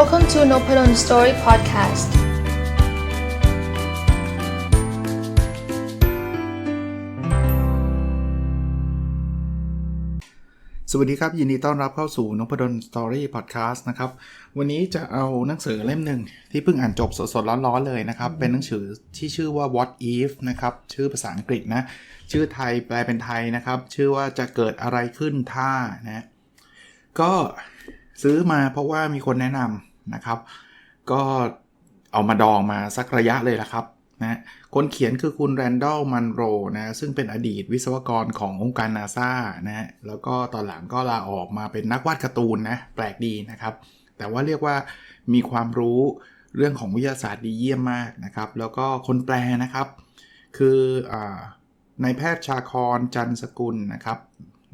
Welcome to Nopadon Story Podcast. สวัสดีครับ ยินดีต้อนรับเข้าสู่นพดลสตอรี่พอดแคสต์นะครับ วันนี้จะเอาหนังสือเล่มหนึ่งที่เพิ่งอ่านจบสดๆร้อนๆเลยนะครับ เป็นหนังสือที่ชื่อว่า What If นะครับ ชื่อภาษาอังกฤษนะ ชื่อไทยแปลเป็นไทยนะครับ ชื่อว่าจะเกิดอะไรขึ้นถ้านะ ก็ซื้อมาเพราะว่ามีคนแนะนำ นะครับ ก็เอามาดองมาสักระยะเลยละครับนะคนเขียนคือคุณแรนดอลมันโรนะซึ่งเป็นอดีตวิศวกรขององค์การนาซานะแล้วก็ตอนหลังก็ลาออกมาเป็นนักวาดการ์ตูนนะแปลกดีนะครับ แต่ว่าเรียกว่ามีความรู้เรื่องของวิทยาศาสตร์ดีเยี่ยมมากนะครับ แล้วก็คนแปลนะครับ คืออนายแพทย์ชาคอนจันสกุลนะครับ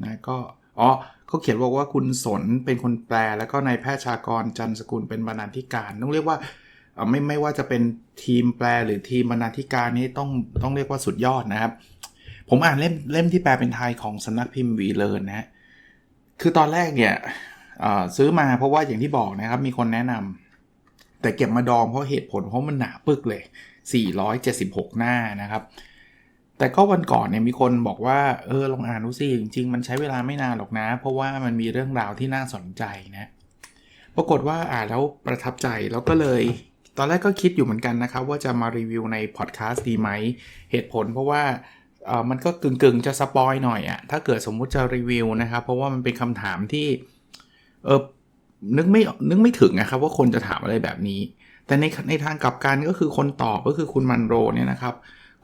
นะก็อ๋อ เขาเขียนบอกว่าคุณสนเป็นคนแปล แล้วก็นายแพทย์ชากรจันสกุลเป็นบรรณาธิการ ต้องเรียกว่าไม่ไม่ว่าจะเป็นทีมแปลหรือทีมบรรณาธิการนี้ต้องต้องเรียกว่าสุดยอดนะครับ ผมอ่านเล่มเล่มที่แปลเป็นไทยของสำนักพิมพ์วีเลอร์นะฮะคือตอนแรกเนี่ยซื้อมาเพราะว่าอย่างที่บอกนะครับ มีคนแนะนำแต่เก็บมาดองเพราะเหตุผลเพราะมันหนาปึกเลย 476 หน้านะครับ แต่ก็วันก่อนเนี่ยมีคนบอกว่าเออลองอ่านดูสิจริงๆ มันใช้เวลาไม่นานหรอกนะ เพราะว่ามันมีเรื่องราวที่น่าสนใจนะปรากฏว่าอ่านแล้วประทับใจแล้วก็เลย ตอนแรกก็คิดอยู่เหมือนกันนะครับว่าจะมารีวิวในพอดแคสต์ดีไหมเหตุผลเพราะว่าเออมันก็กึ่งๆ จะสปอยหน่อยอะถ้าเกิดสมมุติจะรีวิวนะครับ เพราะว่ามันเป็นคำถามที่เออนึกไม่นึกไม่ถึงนะครับว่าคนจะถามอะไรแบบนี้ แต่ในในทางกลับกันก็คือคนตอบก็คือคุณมันโรเนี่ยนะครับ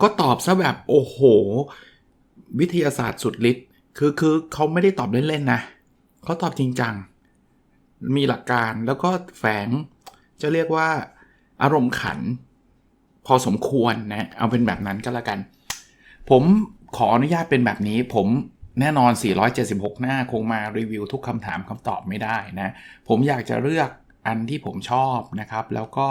ก็ตอบซะแบบโอ้โห วิทยาศาสตร์สุดฤทธิ์คือคือเขาไม่ได้ตอบเล่นๆนะเขาตอบจริงจัง มีหลักการแล้วก็แฝงจะเรียกว่าอารมณ์ขัน พอสมควรนะ เอาเป็นแบบนั้นก็แล้วกัน ผมขออนุญาตเป็นแบบนี้ ผมแน่นอน 476 หน้าคงมารีวิวทุกคำถามคำตอบไม่ได้นะ ผมอยากจะเลือกอันที่ผมชอบนะครับ แล้วก็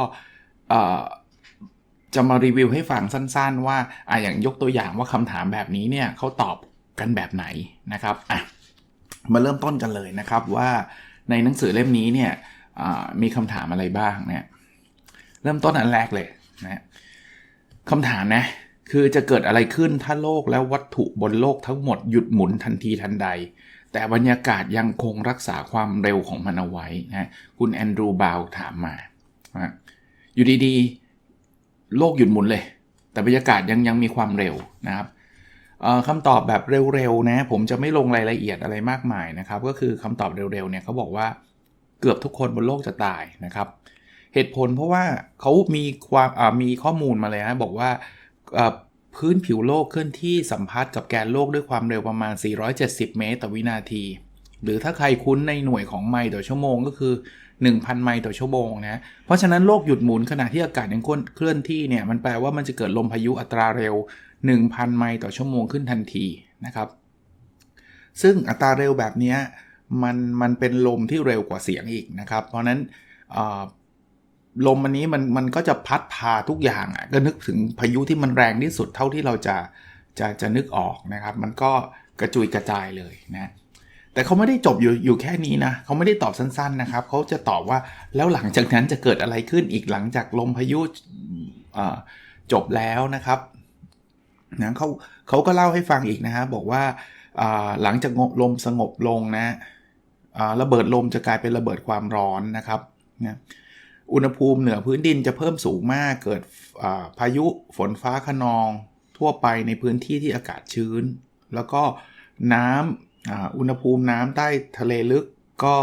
จะมารีวิวให้ฟังสั้นๆ ว่าอะอย่างยกตัวอย่างว่าคำถามแบบนี้เนี่ยเขาตอบกันแบบไหนนะครับอะมาเริ่มต้นกันเลยนะครับว่าในหนังสือเล่มนี้เนี่ยมีคำถามอะไรบ้างเนี่ยเริ่มต้นอันแรกเลยนะคำถามนะคือจะเกิดอะไรขึ้นถ้าโลกและวัตถุบนโลกทั้งหมดหยุดหมุนทันทีทันใด แต่บรรยากาศยังคงรักษาความเร็วของมันเอาไว้นะคุณแอนดรูบาวถามมานะอยู่ดีๆ โลกหยุดหมุนเลย แต่บรรยากาศยังยังมีความเร็วนะครับคำตอบแบบเร็วๆนะ ผมจะไม่ลงรายละเอียดอะไรมากมายนะครับ ก็คือคำตอบเร็วๆเนี่ยเขาบอกว่าเกือบทุกคนบนโลกจะตายนะครับ เหตุผลเพราะว่าเขามีความมีข้อมูลมาเลยนะบอกว่าพื้นผิวโลกเคลื่อนที่สัมพัทธ์กับแกนโลกด้วยความเร็วประมาณ 470 เมตรต่อวินาที หรือถ้าใครคุ้นในหน่วยของไมล์ต่อชั่วโมงก็คือ 1,000 ไมล์ต่อชั่วโมงนะ เพราะฉะนั้นโลกหยุดหมุนขณะที่อากาศยังเคลื่อนที่เนี่ยมันแปลว่ามันจะเกิดลมพายุอัตราเร็ว 1,000 ไมล์ต่อชั่วโมงขึ้นทันทีนะครับ ซึ่งอัตราเร็วแบบนี้มันมันเป็นลมที่เร็วกว่าเสียงอีกนะครับ เพราะนั้นลมอันนี้มันมันก็จะพัดพาทุกอย่างอะก็นึกถึงพายุที่มันแรงที่สุดเท่าที่เราจะจะจะนึกออกนะครับ มันก็กระจุยกระจายเลยนะ แต่เขาไม่ได้จบอยู่อยู่แค่นี้นะเขาไม่ได้ตอบสั้นๆนะครับเขาจะตอบว่าแล้วหลังจากนั้นจะเกิดอะไรขึ้นอีกหลังจากลมพายุจบแล้วนะครับนะเขาเขาก็เล่าให้ฟังอีกนะฮะบอกว่าหลังจากลมสงบลงนะระเบิดลมจะกลายเป็นระเบิดความร้อนนะครับนะอุณหภูมิเหนือพื้นดินจะเพิ่มสูงมากเกิดพายุฝนฟ้าขนองทั่วไปในพื้นที่ที่อากาศชื้น แล้วก็น้ำ อุณหภูมิน้ำใต้ทะเลลึกก็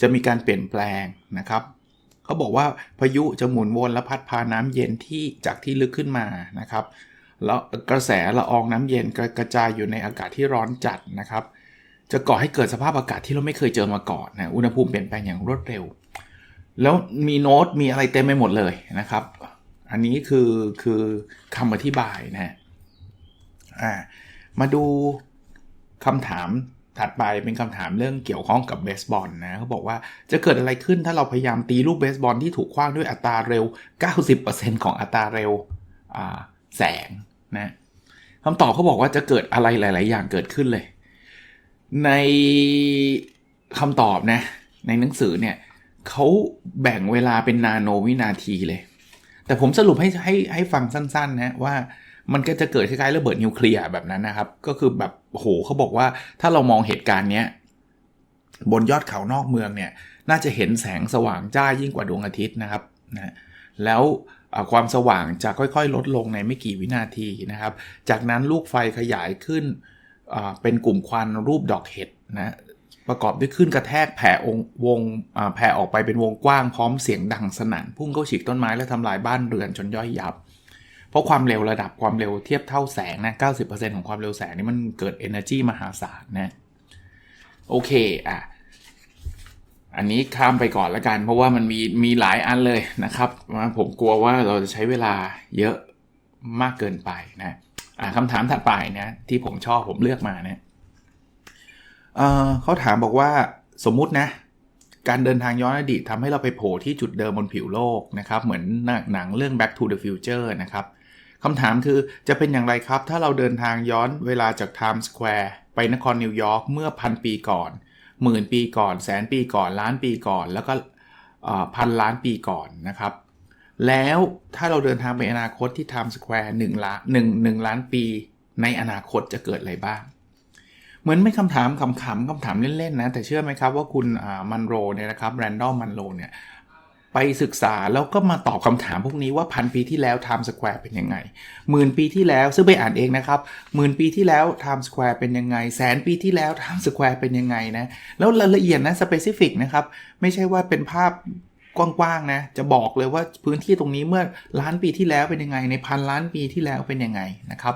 จะมีการเปลี่ยนแปลงนะครับเขาบอกว่าพายุจะหมุนวนและพัดพาน้ำเย็นที่จากที่ลึกขึ้นมานะครับแล้วกระแสละอองน้ำเย็นกระจายอยู่ในอากาศที่ร้อนจัดนะครับ จะก่อให้เกิดสภาพอากาศที่เราไม่เคยเจอมาก่อนนะอุณหภูมิเปลี่ยนแปลงอย่างรวดเร็ว แล้วมีโน้ตมีอะไรเต็มไปหมดเลยนะครับ อันนี้คือคือคำอธิบายนะอ่ามาดูคำถาม ถัดไปเป็นคำถามเรื่องเกี่ยวข้องกับเบสบอลนะเขาบอกว่าจะเกิดอะไรขึ้นถ้าเราพยายามตีลูกเบสบอลที่ถูกคว้างด้วยอัตราเร็ว 90%ของอัตราเร็วแสงนะคำตอบเขาบอกว่าจะเกิดอะไรหลาย ๆ อย่างเกิดขึ้นเลย ในคำตอบนะ ในหนังสือเนี่ยเขาแบ่งเวลาเป็นนาโนวินาทีเลย แต่ผมสรุปให้ให้ให้ฟังสั้น ๆ นะว่า มันก็จะเกิดคล้ายๆระเบิดนิวเคลียร์แบบนั้นนะครับ ก็คือแบบโหเขาบอกว่าถ้าเรามองเหตุการณ์เนี้ยบนยอดเขานอกเมืองเนี่ย น่าจะเห็นแสงสว่างจ้ายิ่งกว่าดวงอาทิตย์นะครับนะแล้วความสว่างจะค่อยๆ ลดลงในไม่กี่วินาทีนะครับ จากนั้นลูกไฟขยายขึ้นเป็นกลุ่มควันรูปดอกเห็ดนะประกอบด้วยขึ้นกระแทกแผ่องวงแผ่ออกไปเป็นวงกว้างพร้อมเสียงดังสนั่นพุ่งเข้าฉีกต้นไม้และทำลายบ้านเรือนจนย่อยยับ เพราะความเร็วระดับความเร็วเทียบเท่าแสงนะ 90%ของความเร็วแสงนี่มันเกิด energy มหาศาลนะ โอเค อะ อันนี้ข้ามไปก่อนละกัน เพราะว่ามันมีมีหลายอันเลยนะครับผมกลัวว่าเราจะใช้เวลาเยอะมากเกินไปนะอะคำถามถัดไปนะที่ผมชอบผมเลือกมาเนี่ยเอ่อเขาถามบอกว่าสมมุตินะ การเดินทางย้อนอดีตทำให้เราไปโผล่ที่จุดเดิมบนผิวโลกนะครับ เหมือนหนังเรื่อง Back to the Future นะครับ คำถามคือจะเป็นอย่างไรครับ ถ้าเราเดินทางย้อนเวลาจาก Times Square ไปนครนิวยอร์กเมื่อพันปีก่อนหมื่นปีก่อน แสนปีก่อนล้านปีก่อน แล้วก็พันล้านปีก่อนนะครับ แล้วถ้าเราเดินทางไปอนาคตที่ Times Square 1ล้าน1 1ล้านปี ในอนาคตจะเกิดอะไรบ้าง เหมือนไม่คำถามขำๆคำถามเล่นๆนะ แต่เชื่อไหมครับว่าคุณมันโรเนี่ยนะครับแรนดอมมันโรเนี่ย ไปศึกษาแล้วก็มาตอบคำถามพวกนี้ว่าพันปีที่แล้ว Times Square เป็นยังไงหมื่นปีที่แล้วซึ่งไปอ่านเองนะครับหมื่นปีที่แล้ว Times Square เป็นยังไง แสนปีที่แล้ว Times Square เป็นยังไงนะ แล้วรายละเอียดนะ specific นะครับ ไม่ใช่ว่าเป็นภาพกว้างๆนะ จะบอกเลยว่าพื้นที่ตรงนี้เมื่อล้านปีที่แล้วเป็นยังไง ในพันล้านปีที่แล้วเป็นยังไงนะครับ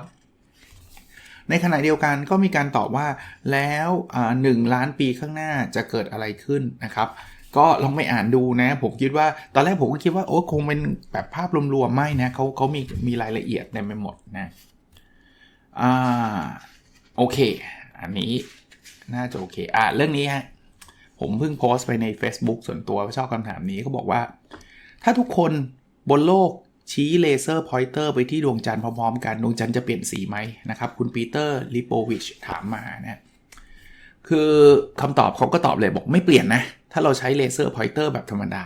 ในขณะเดียวกันก็มีการตอบว่าแล้วหนึ่งล้านปีข้างหน้าจะเกิดอะไรขึ้นนะครับ ก็ลองไปอ่านดูนะ ผมคิดว่าตอนแรกผมก็คิดว่าโอ้คงเป็นแบบภาพรวมๆไม่นะเขาเขามีมีรายละเอียดเต็มไปหมดนะอ่าโอเค อันนี้น่าจะโอเค อะเรื่องนี้ฮะผมเพิ่งโพสต์ไปใน Facebook ส่วนตัวชอบคำถามนี้เขาบอกว่า ถ้าทุกคนบนโลกชี้เลเซอร์พอยเตอร์ไปที่ดวงจันทร์พร้อมๆกันดวงจันทร์จะเปลี่ยนสีไหมนะครับ คุณปีเตอร์ลิโปวิชถามมานะคือคำตอบเขาก็ตอบเลยบอกไม่เปลี่ยนนะ ถ้าเราใช้เลเซอร์พอยเตอร์แบบธรรมดา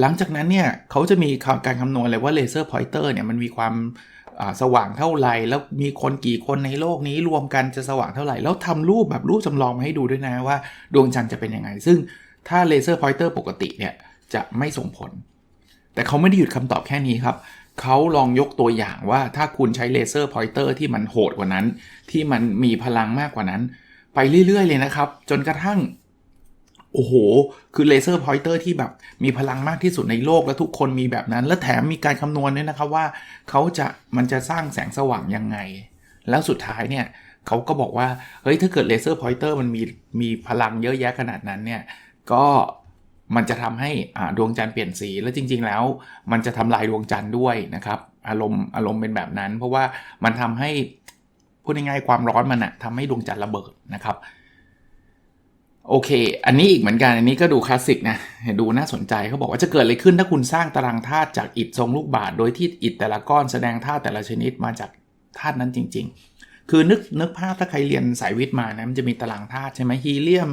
หลังจากนั้นเนี่ยเขาจะมีการคำนวณเลยว่าเลเซอร์พอยเตอร์เนี่ยมันมีความสว่างเท่าไหร่ แล้วมีคนกี่คนในโลกนี้รวมกันจะสว่างเท่าไหร่ แล้วทำรูปแบบรูปจำลองมาให้ดูด้วยนะว่า ดวงจันทร์จะเป็นยังไง ซึ่งถ้าเลเซอร์พอยเตอร์ปกติเนี่ยจะไม่ส่งผล แต่เขาไม่ได้หยุดคำตอบแค่นี้ครับเขาลองยกตัวอย่างว่าถ้าคุณใช้เลเซอร์พอยเตอร์ที่มันโหดกว่านั้น ที่มันมีพลังมากกว่านั้น ไปเรื่อย ๆ เลยนะครับ จนกระทั่ง โอ้โห คือเลเซอร์พอยเตอร์ที่แบบมีพลังมากที่สุดในโลกและทุกคนมีแบบนั้น และแถมมีการคำนวณด้วยนะครับว่าเขาจะมันจะสร้างแสงสว่างยังไง แล้วสุดท้ายเนี่ยเขาก็บอกว่า เฮ้ย ถ้าเกิดเลเซอร์พอยเตอร์มันมีมีพลังเยอะแยะขนาดนั้นเนี่ย ก็มันจะทำให้ดวงจันทร์เปลี่ยนสีแล้วจริง ๆ แล้ว มันจะทำลายดวงจันทร์ด้วยนะครับอารมณ์อารมณ์เป็นแบบนั้น เพราะว่ามันทำให้พูดง่ายๆความร้อนมันอะทำให้ดวงจันทร์ระเบิดนะครับ โอเค อันนี้อีกเหมือนกัน อันนี้ก็ดูคลาสสิกนะ ดูน่าสนใจเขาบอกว่าจะเกิดอะไรขึ้นถ้าคุณสร้างตารางธาตุจากอิฐทรงลูกบาศก์โดยที่อิฐแต่ละก้อนแสดงธาตุแต่ละชนิดมาจากธาตุนั้นจริง ๆ คือนึกนึกภาพถ้าใครเรียนสายวิทย์มานะมันจะมีตารางธาตุใช่ไหมฮีเลียม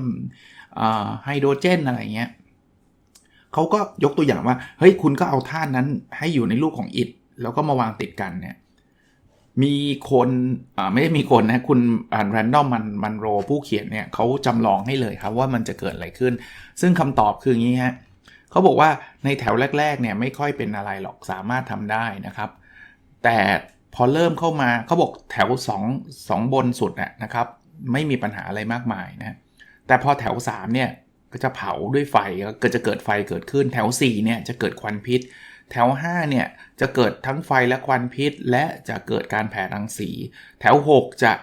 ไฮโดรเจนอะไรเงี้ยเขาก็ยกตัวอย่างว่า เฮ้ยคุณก็เอาธาตุนั้นให้อยู่ในรูปของอิฐแล้วก็มาวางติดกันเนี่ย มีคนไม่ได้มีคนนะคุณอ่านแรนดอมมันมันโรผู้เขียนเนี่ยเขาจำลองให้เลยครับว่ามันจะเกิดอะไรขึ้น ซึ่งคำตอบคืออย่างนี้ฮะเขาบอกว่าในแถวแรกๆเนี่ยไม่ค่อยเป็นอะไรหรอกสามารถทำได้นะครับ แต่พอเริ่มเข้ามาเขาบอกแถว 2 2 บนสุดนะครับไม่มีปัญหาอะไรมากมายนะแต่พอแถว 3 เนี่ยก็จะเผาด้วยไฟก็จะเกิดไฟเกิดขึ้นแถว 4 เนี่ยจะเกิดควันพิษ แถว 5 เนี่ย จะเกิดทั้งไฟและควันพิษ และจะเกิดการแผ่รังสี แถว 6 จะ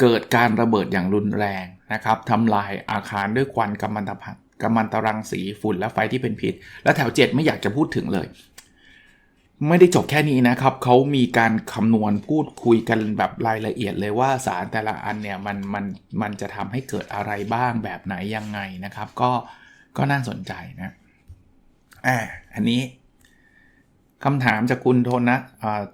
เกิดการระเบิดอย่างรุนแรงนะครับทำลายอาคารด้วยควันกัมมันตพักัมมันตรังสีฝุ่นและไฟที่เป็นพิษ และแถว 7 ไม่อยากจะพูดถึงเลย ไม่ได้จบแค่นี้นะครับ เขามีการคำนวณพูดคุยกันแบบรายละเอียดเลยว่าสารแต่ละอันเนี่ยมันมันมันจะทำให้เกิดอะไรบ้างแบบไหนยังไงนะครับ ก็ก็น่าสนใจนะอ่าอันนี้ คำถามจากคุณโทนัส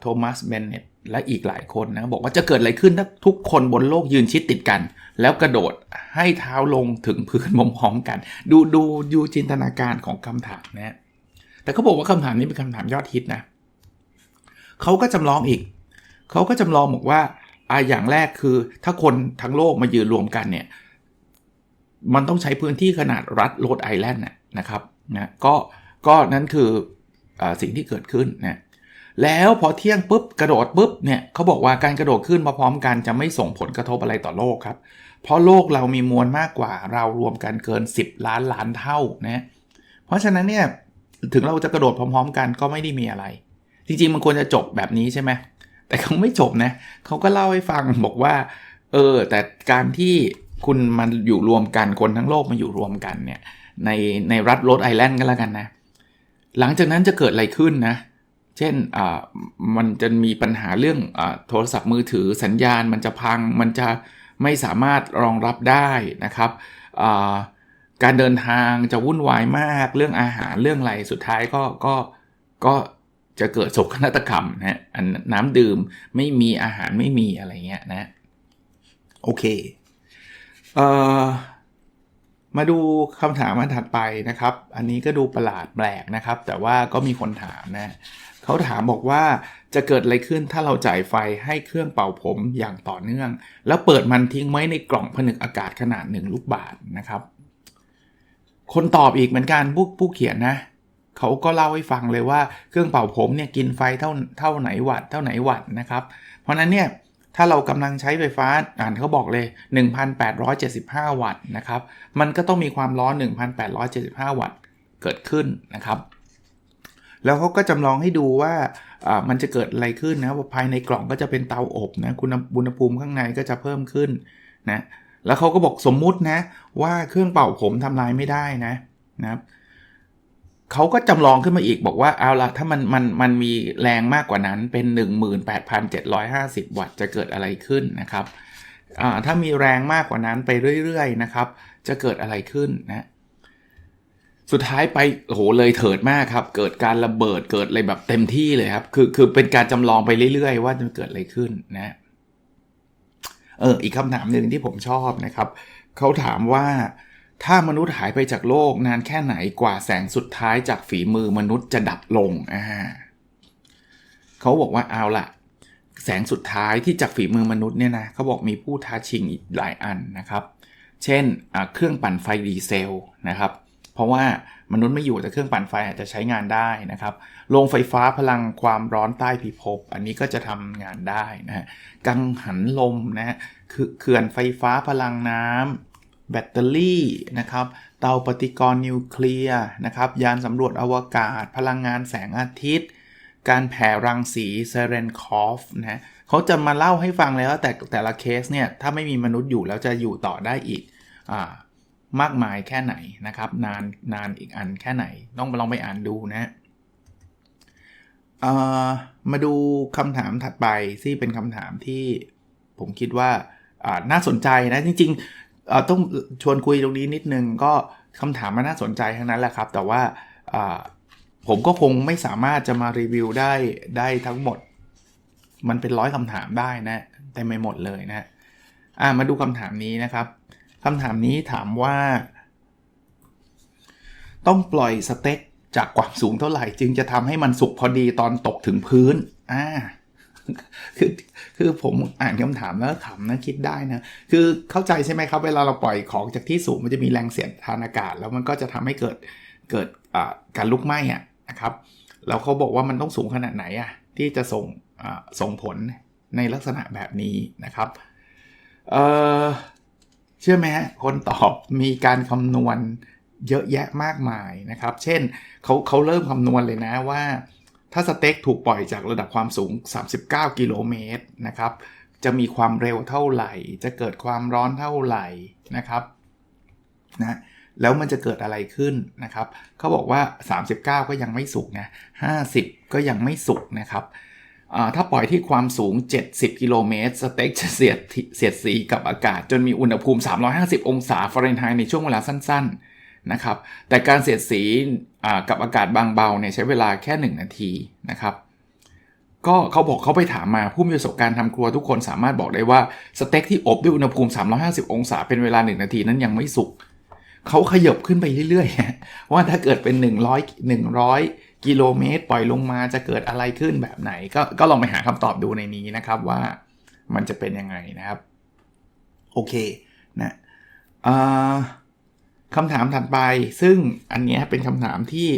โทมัสเบนเนตและอีกหลายคนนะบอกว่าจะเกิดอะไรขึ้นถ้าทุกคนบนโลกยืนชิดติดกัน แล้วกระโดดให้เท้าลงถึงพื้นพร้อมๆกัน ดูดูดูจินตนาการของคำถามนะแต่เขาบอกว่าคำถามนี้เป็นคำถามยอดฮิตนะเขาก็จำลองอีก เขาก็จำลองบอกว่าอาอย่างแรกคือถ้าคนทั้งโลกมายืนรวมกันเนี่ย มันต้องใช้พื้นที่ขนาดรัฐโรดไอแลนด์นะครับนะก็ก็นั่นคือ สิ่งที่เกิดขึ้นนะแล้วพอเที่ยงปุ๊บกระโดดปุ๊บเนี่ยเขาบอกว่าการกระโดดขึ้นมาพร้อมกันจะไม่ส่งผลกระทบอะไรต่อโลกครับ เพราะโลกเรามีมวลมากกว่าเรารวมกันเกิน 10 ล้านล้านเท่านะเพราะฉะนั้นเนี่ยถึงเราจะกระโดดพร้อม ๆ กันก็ไม่ได้มีอะไร จริงๆมันควรจะจบแบบนี้ใช่ไหมแต่เขาไม่จบนะเขาก็เล่าให้ฟังบอกว่าเออแต่การที่คุณมันอยู่รวมกันคนทั้งโลกมาอยู่รวมกันเนี่ยในในรัฐโรดไอแลนด์ก็แล้วกันนะ หลังจากนั้นจะเกิดอะไรขึ้นนะ เช่นอ่ามันจะมีปัญหาเรื่องอาโทรศัพท์มือถือสัญญาณมันจะพัง มันจะไม่สามารถรองรับได้นะครับ การเดินทางจะวุ่นวายมากเรื่องอาหารเรื่องอะไรสุดท้ายก็ก็ก็จะเกิดโศกนาฏกรรมนะน้ำดื่มไม่มีอาหารไม่มีอะไรเงี้ยนะ โอเคเอ่อ มาดูคำถามอันถัดไปนะครับ อันนี้ก็ดูประหลาดแปลกนะครับ แต่ว่าก็มีคนถามนะเขาถามบอกว่าจะเกิดอะไรขึ้นถ้าเราจ่ายไฟให้เครื่องเป่าผมอย่างต่อเนื่อง แล้วเปิดมันทิ้งไว้ในกล่องผนึกอากาศขนาด 1 ลูกบาศก์นะครับ คนตอบอีกเหมือนกันผู้ผู้เขียนนะเขาก็เล่าให้ฟังเลยว่าเครื่องเป่าผมเนี่ยกินไฟเท่าเท่าไหนวัตเท่าไหนวัตนะครับ เพราะนั้นเนี่ย ถ้าเรากำลังใช้ไฟฟ้าอ่านเขาบอกเลย 1,875 วัตต์นะครับ มันก็ต้องมีความร้อน 1,875 วัตต์เกิดขึ้นนะครับ แล้วเขาก็จำลองให้ดูว่ามันจะเกิดอะไรขึ้นนะภายในกล่องก็จะเป็นเตาอบนะคุณอุณหภูมิข้างในก็จะเพิ่มขึ้นนะแล้วเขาก็บอกสมมุตินะว่าเครื่องเป่าผมทำลายไม่ได้นะนะครับ เขาก็จำลองขึ้นมาอีกบอกว่าเอาละถ้ามันมันมันมีแรงมากกว่านั้นเป็น 18,750 วัตต์จะเกิดอะไรขึ้นนะครับถ้ามีแรงมากกว่านั้นไปเรื่อยๆนะครับ จะเกิดอะไรขึ้นนะสุดท้ายไปโอ้โหเลยเถิดมากครับ เกิดการระเบิดเกิดอะไรแบบเต็มที่เลยครับ คือคือเป็นการจำลองไปเรื่อยๆ ว่าจะเกิดอะไรขึ้นนะเอออีกคำถามหนึ่งที่ผมชอบนะครับเขาถามว่า ถ้ามนุษย์หายไปจากโลกนานแค่ไหนกว่าแสงสุดท้ายจากฝีมือมนุษย์จะดับลงอ่าเขาบอกว่าเอาละแสงสุดท้ายที่จากฝีมือมนุษย์เนี่ยนะเขาบอกมีผู้ท้าชิงอีกหลายอันนะครับ เช่นเครื่องปั่นไฟดีเซลนะครับ เพราะว่ามนุษย์ไม่อยู่แต่เครื่องปั่นไฟอาจจะใช้งานได้นะครับโรงไฟฟ้าพลังความร้อนใต้พิภพ อันนี้ก็จะทำงานได้นะฮะกังหันลมนะฮะคือเขื่อนไฟฟ้าพลังน้ำ แบตเตอรี่นะครับเตาปฏิกรณ์นิวเคลียร์นะครับยานสำรวจอวกาศ พลังงานแสงอาทิตย์ การแผ่รังสีเซเรนคอฟนะเขาจะมาเล่าให้ฟังเลยว่าแต่แต่ละเคสเนี่ยถ้าไม่มีมนุษย์อยู่แล้วจะอยู่ต่อได้อีกอมากมายแค่ไหนนะครับนานนานอีกอันแค่ไหน ต้องลองไปอ่านดูนะมาดูคำถามถัดไปที่เป็นคำถามที่ผมคิดว่าน่าสนใจนะจริง ต้องชวนคุยตรงนี้นิดนึงก็คำถามมันน่าสนใจทั้งนั้นแหละครับ แต่ว่าผมก็คงไม่สามารถจะมารีวิวได้ได้ทั้งหมด มันเป็นร้อยคำถามได้นะแต่ไม่หมดเลยนะมาดูคำถามนี้นะครับคำถามนี้ถามว่า ต้องปล่อยสเต็กจากความสูงเท่าไหร่ จึงจะทำให้มันสุกพอดีตอนตกถึงพื้นอ่า คือคือผมอ่านคำถามแล้วขำนะคิดได้นะ คือเข้าใจใช่ไหมครับ เวลาเราปล่อยของจากที่สูงมันจะมีแรงเสียดทานอากาศ แล้วมันก็จะทำให้เกิดเกิดการลุกไหม้อะนะครับแล้วเขาบอกว่ามันต้องสูงขนาดไหนอะที่จะส่งส่งผลในลักษณะแบบนี้นะครับเเชื่อไหมฮะคนตอบมีการคำนวณเยอะแยะมากมายนะครับ เช่นเขาเขาเริ่มคำนวณเลยนะว่า ถ้าสเต็กถูกปล่อยจากระดับความสูง 39 กิโลเมตรนะครับ จะมีความเร็วเท่าไหร่ จะเกิดความร้อนเท่าไหร่นะครับนะแล้วมันจะเกิดอะไรขึ้นนะครับ เขาบอกว่า 39 ก็ยังไม่สุกนะ50 ก็ยังไม่สุกนะครับถ้าปล่อยที่ความสูง 70 กิโลเมตร สเต็กจะเสียดเสียดสีกับอากาศ จนมีอุณหภูมิ 350 องศาฟาเรนไฮต์ในช่วงเวลาสั้น ๆ นะครับ แต่การเสียดสีกับอากาศบางเบาเนี่ยใช้เวลาแค่ 1 นาทีนะครับก็เขาบอกเขาไปถามมาผู้มีประสบการณ์ทำครัวทุกคนสามารถบอกได้ว่าสเต็กที่อบด้วยอุณหภูมิ 350 องศาเป็นเวลา 1 นาทีนั้นยังไม่สุกเขาขยบขึ้นไปเรื่อยๆ ว่าถ้าเกิดเป็น 100 100 กิโลเมตร ปล่อยลงมาจะเกิดอะไรขึ้นแบบไหน ก็ก็ลองไปหาคำตอบดูในนี้นะครับว่ามันจะเป็นยังไงนะครับ โอเคนะอ่า คำถามถัดไป ซึ่งอันนี้เป็นคำถามที่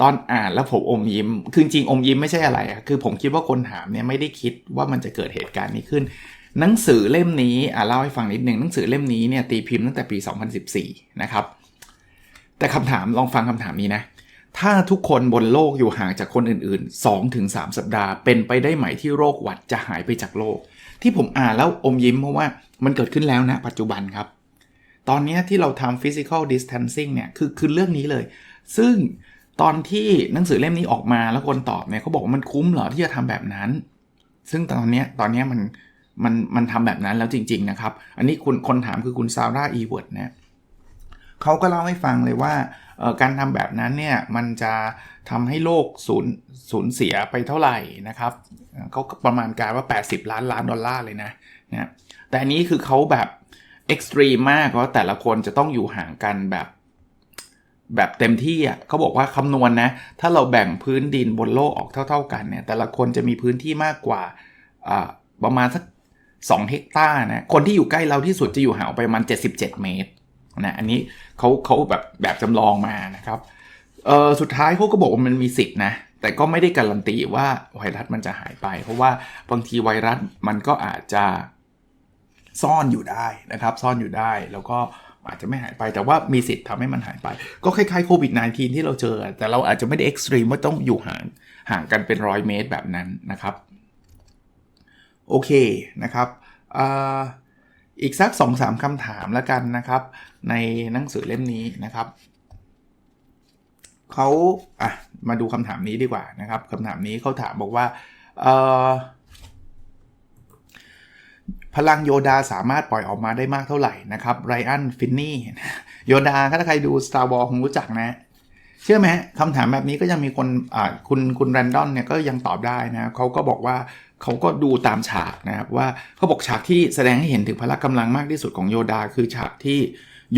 ตอนอ่านแล้วผมอมยิ้ม คือจริงอมยิ้มไม่ใช่อะไรอะคือผมคิดว่าคนถามเนี่ยไม่ได้คิดว่ามันจะเกิดเหตุการณ์นี้ขึ้น หนังสือเล่มนี้อ่าเล่าให้ฟังนิดหนึ่งหนังสือเล่มนี้เนี่ยตีพิมพ์ตั้งแต่ปี 2014 นะครับ แต่คำถามลองฟังคำถามนี้นะ ถ้าทุกคนบนโลกอยู่ห่างจากคนอื่นๆ 2-3 สัปดาห์ เป็นไปได้ไหมที่โรคหวัดจะหายไปจากโลก ที่ผมอ่านแล้วอมยิ้มเพราะว่ามันเกิดขึ้นแล้วนะปัจจุบันครับ ตอนนี้ที่เราทำ physical distancing เนี่ยคือคือเรื่องนี้เลย ซึ่งตอนที่หนังสือเล่มนี้ออกมาแล้วคนตอบเนี่ยเขาบอกว่ามันคุ้มเหรอที่จะทำแบบนั้น ซึ่งตอนนี้ตอนนี้มันมันมันทำแบบนั้นแล้วจริง ๆ นะครับ อันนี้คุณคนถามคือคุณซาร่าอีเวิร์ดเนี่ยเขาก็เล่าให้ฟังเลยว่าการทำแบบนั้นเนี่ยมันจะทำให้โลกสูญสูญเสียไปเท่าไหร่นะครับเขาประมาณการว่า 80 ล้านล้านดอลลาร์เลยนะนะแต่อันนี้คือเขาแบบ เอ็กซ์ตรีมมากเพราะแต่ละคนจะต้องอยู่ห่างกันแบบแบบเต็มที่อะเขาบอกว่าคำนวณนะถ้าเราแบ่งพื้นดินบนโลกออกเท่า ๆ กันเนี่ย แต่ละคนจะมีพื้นที่มากกว่าอ่าประมาณสัก 2 เฮกตาร์นะ คนที่อยู่ใกล้เราที่สุดจะอยู่ห่างออกไปประมาณ 77 เมตรนะอันนี้เขาเขาแบบแบบจำลองมานะครับเออสุดท้ายเขาก็บอกว่ามันมีสิทธินะ แต่ก็ไม่ได้การันตีว่าไวรัสมันจะหายไป เพราะว่าบางทีไวรัสมันก็อาจจะ ซ่อนอยู่ได้นะครับ ซ่อนอยู่ได้แล้วก็อาจจะไม่หายไปแต่ว่ามีสิทธิ์ทำให้มันหายไป ก็คล้ายๆโควิด -19 ที่เราเจอ แต่เราอาจจะไม่ได้เอ็กซ์ตรีมว่าต้องอยู่ห่างห่างกันเป็นร้อยเมตรแบบนั้นนะครับ โอเคนะครับอ,อีกสัก 2-3คำถามแล้วกันนะครับ ในหนังสือเล่มนี้นะครับเขาอะมาดูคำถามนี้ดีกว่านะครับคำถามนี้เขาถามบอกว่าเออ พลังโยดาสามารถปล่อยออกมาได้มากเท่าไหร่นะครับไรอันฟินนี่โยดาถ้าใครดู Star Wars คงรู้จักนะ เชื่อไหมคำถามแบบนี้ก็ยังมีคนคุณคุณแรนดอนเนี่ยก็ยังตอบได้นะเขาก็บอกว่าเขาก็ดูตามฉากนะครับว่าเขาบอกฉากที่แสดงให้เห็นถึงพละกำลังมากที่สุดของโยดา คือฉากที่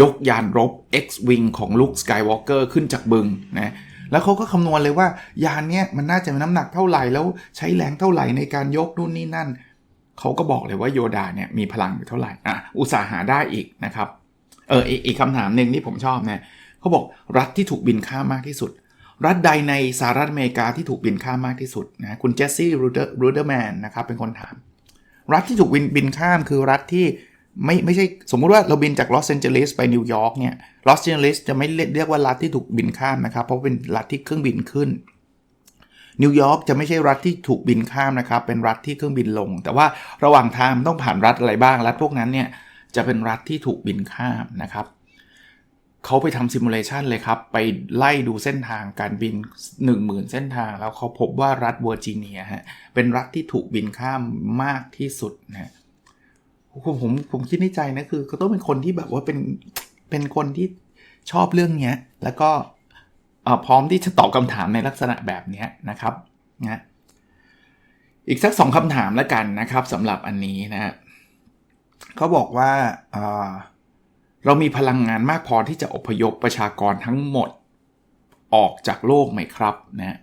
ยกยานรบ X-Wing ของลุคสกายวอล์กเกอร์ขึ้นจากบึงนะแล้วเขาก็คำนวณเลยว่ายานเนี้ยมันน่าจะมีน้ำหนักเท่าไหร่แล้วใช้แรงเท่าไหร่ในการยกนู่นนี่นั่น เขาก็บอกเลยว่าโยดาเนี่ยมีพลังอยู่เท่าไหร่อะอุตสาหาได้อีกนะครับเอออีกคำถามหนึ่งที่ผมชอบเนี่ยเขาบอกรัฐที่ถูกบินข้ามมากที่สุด รัฐใดในสหรัฐอเมริกาที่ถูกบินข้ามมากที่สุดนะคุณเจสซี่รูเดอร์รูเดอร์แมนนะครับเป็นคนถาม รัฐที่ถูกบินบินข้ามคือรัฐที่ไม่ไม่ใช่สมมุติว่าเราบินจากลอสแอนเจลิสไปนิวยอร์กเนี่ยลอสแอนเจลิสจะไม่เรียกเรียกว่ารัฐที่ถูกบินข้ามนะครับ เพราะเป็นรัฐที่เครื่องบินขึ้น นิวยอร์กจะไม่ใช่รัฐที่ถูกบินข้ามนะครับ เป็นรัฐที่เครื่องบินลง แต่ว่าระหว่างทางมันต้องผ่านรัฐอะไรบ้าง รัฐพวกนั้นเนี่ยจะเป็นรัฐที่ถูกบินข้ามนะครับเขาไปทำซิมูเลชันเลยครับ ไปไล่ดูเส้นทางการบิน 10,000 เส้นทาง แล้วเขาพบว่ารัฐเวอร์จิเนียฮะเป็นรัฐที่ถูกบินข้ามมากที่สุดนะผมผมผมคิดในใจนะคือเขาต้องเป็นคนที่แบบว่าเป็นเป็นคนที่ชอบเรื่องเนี้ย แล้วก็ พร้อมที่จะตอบคำถามในลักษณะแบบนี้นะครับนะอีกสักสองคำถามแล้วกันนะครับสำหรับอันนี้นะฮะเขาบอกว่าเรามีพลังงานมากพอที่จะอพยพประชากรทั้งหมดออกจากโลกไหมครับนะ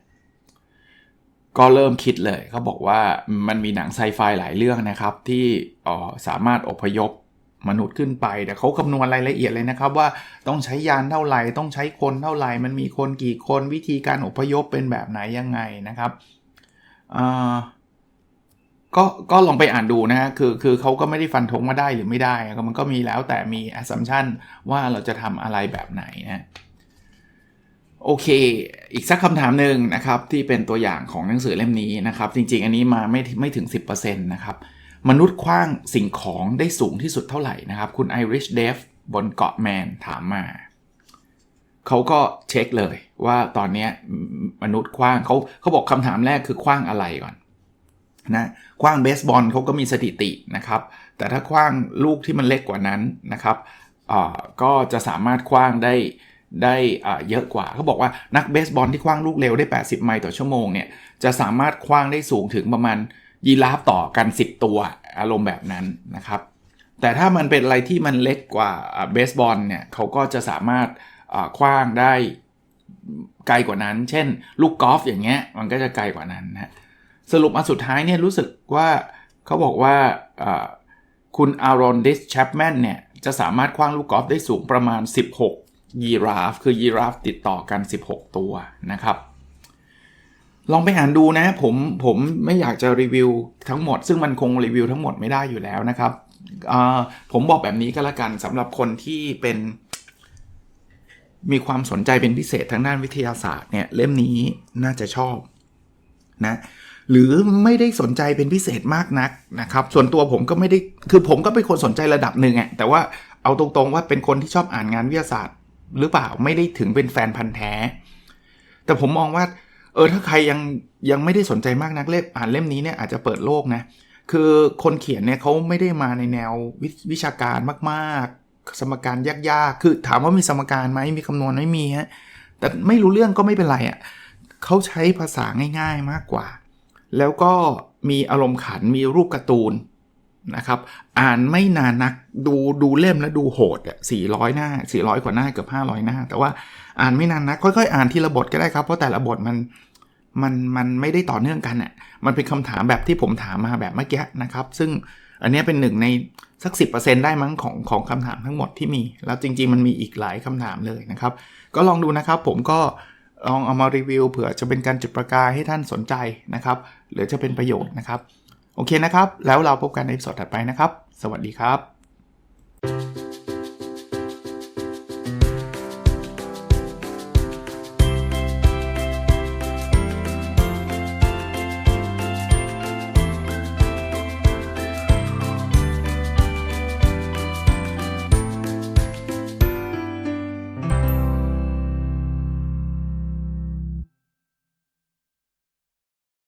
ก็เริ่มคิดเลยเขาบอกว่ามันมีหนังไซไฟหลายเรื่องนะครับ ที่สามารถอพยพ มนุษย์ขึ้นไป แต่เขาคำนวณรายละเอียดเลยนะครับ ว่าต้องใช้ยานเท่าไหร่ ต้องใช้คนเท่าไหร่ มันมีคนกี่คนวิธีการอพยพเป็นแบบไหนยังไงนะครับก็ก็ลองไปอ่านดูนะฮะคือคือเขาก็ไม่ได้ฟันธงว่าได้หรือไม่ได้ มันก็มีแล้วแต่มี assumption ว่าเราจะทำอะไรแบบไหนนะโอเค อีกสักคำถามหนึ่งนะครับ ที่เป็นตัวอย่างของหนังสือเล่มนี้นะครับ จริงๆ อันนี้มาไม่ไม่ถึง 10%นะครับ มนุษย์คว้างสิ่งของได้สูงที่สุดเท่าไหร่นะครับ คุณไอริชเดฟบนเกาะแมนถามมาเขาก็เช็คเลยว่าตอนนี้มนุษย์คว้างเขาเขาบอกคำถามแรกคือคว้างอะไรก่อนนะคว้างเบสบอลเขาก็มีสถิตินะครับ แต่ถ้าคว้างลูกที่มันเล็กกว่านั้นนะครับก็จะสามารถคว้างได้ได้เยอะกว่าเขาบอกว่านักเบสบอลที่คว้างลูกเร็วได้ 80 ไมล์ต่อชั่วโมงเนี่ยจะสามารถคว้างได้สูงถึงประมาณ ยีราฟต่อกัน 10 ตัวอารมณ์แบบนั้นนะครับ แต่ถ้ามันเป็นอะไรที่มันเล็กกว่าเบสบอลเนี่ยเขาก็จะสามารถคว้างได้ไกลกว่านั้น เช่น ลูกกอล์ฟอย่างเงี้ยมันก็จะไกลกว่านั้นนะสรุปมาสุดท้ายเนี่ยรู้สึกว่าเขาบอกว่าอ่าคุณอารอนดิสแชปแมนเนี่ยจะสามารถคว้างลูกกอล์ฟได้สูงประมาณ 16 ยีราฟ คือยีราฟติดต่อกัน 16 ตัวนะครับ ลองไปอ่านดูนะผมผมไม่อยากจะรีวิวทั้งหมด ซึ่งมันคงรีวิวทั้งหมดไม่ได้อยู่แล้วนะครับผมบอกแบบนี้ก็แล้วกันสำหรับคนที่เป็น มีความสนใจเป็นพิเศษทางด้านวิทยาศาสตร์เนี่ยเล่มนี้น่าจะชอบนะหรือไม่ได้สนใจเป็นพิเศษมากนักนะครับ ส่วนตัวผมก็ไม่ได้คือผมก็เป็นคนสนใจระดับหนึ่งอะแต่ว่าเอาตรงๆว่าเป็นคนที่ชอบอ่านงานวิทยาศาสตร์ หรือเปล่าไม่ได้ถึงเป็นแฟนพันธ์แท้ แต่ผมมองว่า เออถ้าใครยังยังไม่ได้สนใจมากนักเล่มอ่านเล่มนี้เนี่ยอาจจะเปิดโลกนะคือคนเขียนเนี่ยเขาไม่ได้มาในแนวววิชาการมากๆ สมการยากๆ คือถามว่ามีสมการไหมมีคำนวณไม่มีฮะแต่ไม่รู้เรื่องก็ไม่เป็นไรอะ่ะเขาใช้ภาษาง่ายๆมากกว่า แล้วก็มีอารมณ์ขันมีรูปการ์ตูนนะครับอ่านไม่นานนักดูดูเล่มแล้วดูโหดอะ400หน้า 400 กว่าหน้าเกือบ500 หน้า แต่ว่า อ่านไม่นานนักค่อยๆ อ่านทีละบทก็ได้ครับ เพราะแต่ละบทมันมันมันไม่ได้ต่อเนื่องกันอะ มันเป็นคำถามแบบที่ผมถามมาแบบเมื่อกี้นะครับ ซึ่งอันนี้เป็นหนึ่งในสัก 10%ได้มั้งของของคำถามทั้งหมดที่มี แล้วจริง ๆ มันมีอีกหลายคำถามเลยนะครับ ก็ลองดูนะครับผมก็ลองเอามารีวิวเผื่อจะเป็นการจุดประกายให้ท่านสนใจนะครับ หรือจะเป็นประโยชน์นะครับ โอเคนะครับ แล้วเราพบกันในสดถัดไปนะครับ สวัสดีครับ